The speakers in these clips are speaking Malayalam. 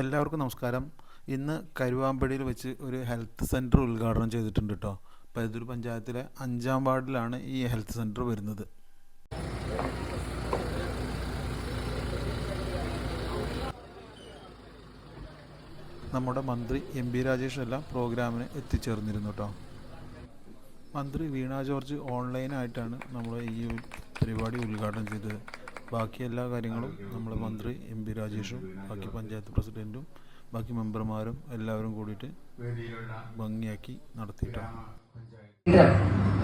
എല്ലാവർക്കും നമസ്കാരം. ഇന്ന് കരുവാമ്പടിയിൽ വെച്ച് ഒരു ഹെൽത്ത് സെന്റർ ഉദ്ഘാടനം ചെയ്തിട്ടുണ്ട് കേട്ടോ പൈതൂർ പഞ്ചായത്തിലെ അഞ്ചാം വാർഡിലാണ് ഈ ഹെൽത്ത് സെന്റർ വരുന്നത്. നമ്മുടെ മന്ത്രി എം പി രാജേഷ് എല്ലാം പ്രോഗ്രാമിന് എത്തിച്ചേർന്നിരുന്നു കേട്ടോ മന്ത്രി വീണ ജോർജ് ഓൺലൈനായിട്ടാണ് നമ്മൾ ഈ പരിപാടി ഉദ്ഘാടനം ചെയ്തത്. ബാക്കി എല്ലാ കാര്യങ്ങളും നമ്മൾ മന്ത്രി എം പി രാജേഷും ബാക്കി പഞ്ചായത്ത് പ്രസിഡന്റും ബാക്കി മെമ്പർമാരും എല്ലാവരും കൂടിയിട്ട് ഭംഗിയാക്കി നടത്തിയിട്ടാണ്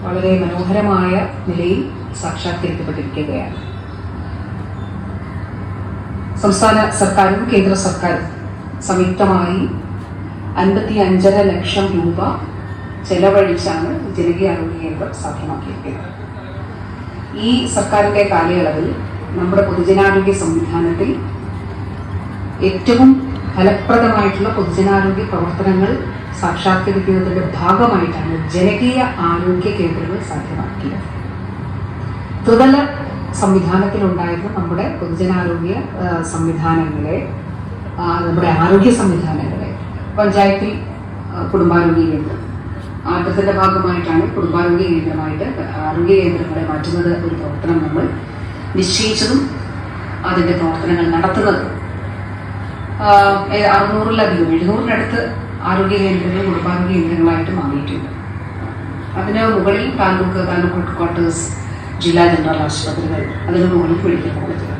വളരെ മനോഹരമായ നിലയിൽ സാക്ഷാത്കരിക്കപ്പെട്ടിരിക്കുകയാണ്. സംസ്ഥാന സർക്കാരും കേന്ദ്ര സർക്കാരും സംയുക്തമായി അൻപത്തി അഞ്ചര ലക്ഷം രൂപ ചെലവഴിച്ചാണ് ജനകീയ ആരോഗ്യ കേന്ദ്രം സാധ്യമാക്കിയിരിക്കുന്നത്. ഈ സർക്കാരിന്റെ കാലയളവിൽ നമ്മുടെ പൊതുജനാരോഗ്യ സംവിധാനത്തിൽ ഏറ്റവും ഫലപ്രദമായിട്ടുള്ള പൊതുജനാരോഗ്യ പ്രവർത്തനങ്ങൾ സാക്ഷാത്കരിക്കുന്നതിന്റെ ഭാഗമായിട്ടാണ് ജനകീയ ആരോഗ്യ കേന്ദ്രങ്ങൾ സാധ്യമാക്കിയത്. ത്രിതല സംവിധാനത്തിലുണ്ടായിരുന്ന നമ്മുടെ പൊതുജനാരോഗ്യ സംവിധാനങ്ങളെ നമ്മുടെ ആരോഗ്യ സംവിധാനങ്ങളെ പഞ്ചായത്തിൽ കുടുംബാരോഗ്യ കേന്ദ്രം ആദ്യത്തിന്റെ ഭാഗമായിട്ടാണ് കുടുംബാരോഗ്യ കേന്ദ്രമായിട്ട് ആരോഗ്യ കേന്ദ്രങ്ങളെ മാറ്റുന്നത് ഒരു പ്രവർത്തനം നമ്മൾ നിശ്ചയിച്ചതും അതിന്റെ പ്രവർത്തനങ്ങൾ നടത്തുന്നതും. അറുന്നൂറിലധികം എഴുന്നൂറിനടുത്ത് ആരോഗ്യ കേന്ദ്രങ്ങൾ കുടുംബാരോഗ്യ കേന്ദ്രങ്ങളായിട്ട് മാറിയിട്ടുണ്ട്. അതിന് മുകളിൽ താലൂക്ക് താലൂക്ക് ഹെഡ് ക്വാർട്ടേഴ്സ് ജില്ലാ ജനറൽ ആശുപത്രികൾ അതിന് മുകളിൽ മെഡിക്കൽ കോളേജുകൾ.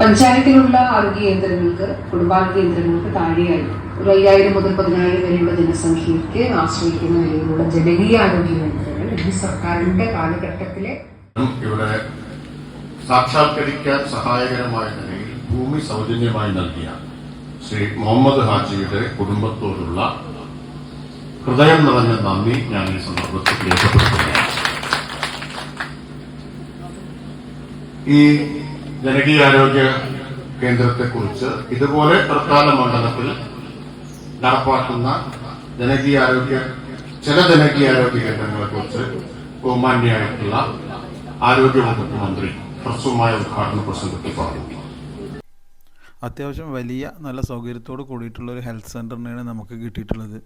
പഞ്ചായത്തിലുള്ള ആരോഗ്യ കേന്ദ്രങ്ങൾക്ക് കുടുംബാരോഗ്യ കേന്ദ്രങ്ങൾക്ക് താഴെയായി ഒരു അയ്യായിരം മുതൽ പതിനായിരം വരെയുള്ള ജനസംഖ്യയ്ക്ക് ആശ്രയിക്കുന്ന നിലയിലുള്ള ജനകീയ ആരോഗ്യ കേന്ദ്രങ്ങൾ ഈ സർക്കാരിന്റെ കാലഘട്ടത്തിലെ ഇവിടെ സാക്ഷാത്കരിക്കാൻ സഹായകരമായ നിലയിൽ ഭൂമി സൗജന്യമായി നൽകിയ ശ്രീ മുഹമ്മദ് ഹാജിയുടെ കുടുംബത്തോടുള്ള ഹൃദയം നിറഞ്ഞ നന്ദി ഞാൻ ഈ സന്ദർഭത്തിൽ രേഖപ്പെടുത്തുകയാണ്. ഈ ജനകീയാരോഗ്യ കേന്ദ്രത്തെക്കുറിച്ച് ഇതുപോലെ പ്രധാന മണ്ഡലത്തിൽ നടപ്പാക്കുന്ന ജനകീയാരോഗ്യ ചില ജനകീയാരോഗ്യ കേന്ദ്രങ്ങളെക്കുറിച്ച് ബഹുമാന്യായിട്ടുള്ള ആരോഗ്യ വകുപ്പ് മന്ത്രി ഹ്രസ്വമായ ഉദ്ഘാടന പ്രസംഗത്തിൽ പറഞ്ഞു. അത്യാവശ്യം വലിയ നല്ല സൗകര്യത്തോട് കൂടിയിട്ടുള്ള ഒരു ഹെൽത്ത് സെന്ററിനെയാണ് നമുക്ക് കിട്ടിയിട്ടുള്ളത്.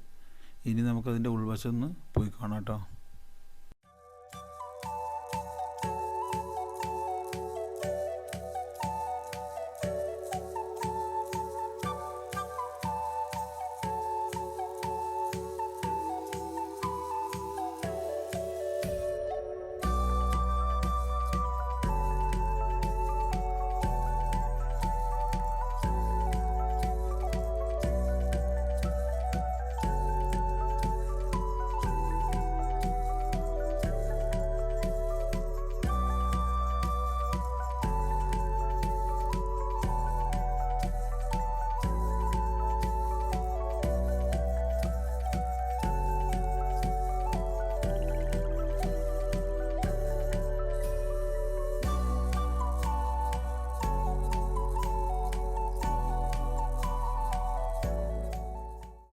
ഇനി നമുക്കതിന്റെ ഉൾവശം ഒന്ന് പോയി കാണാം കേട്ടോ.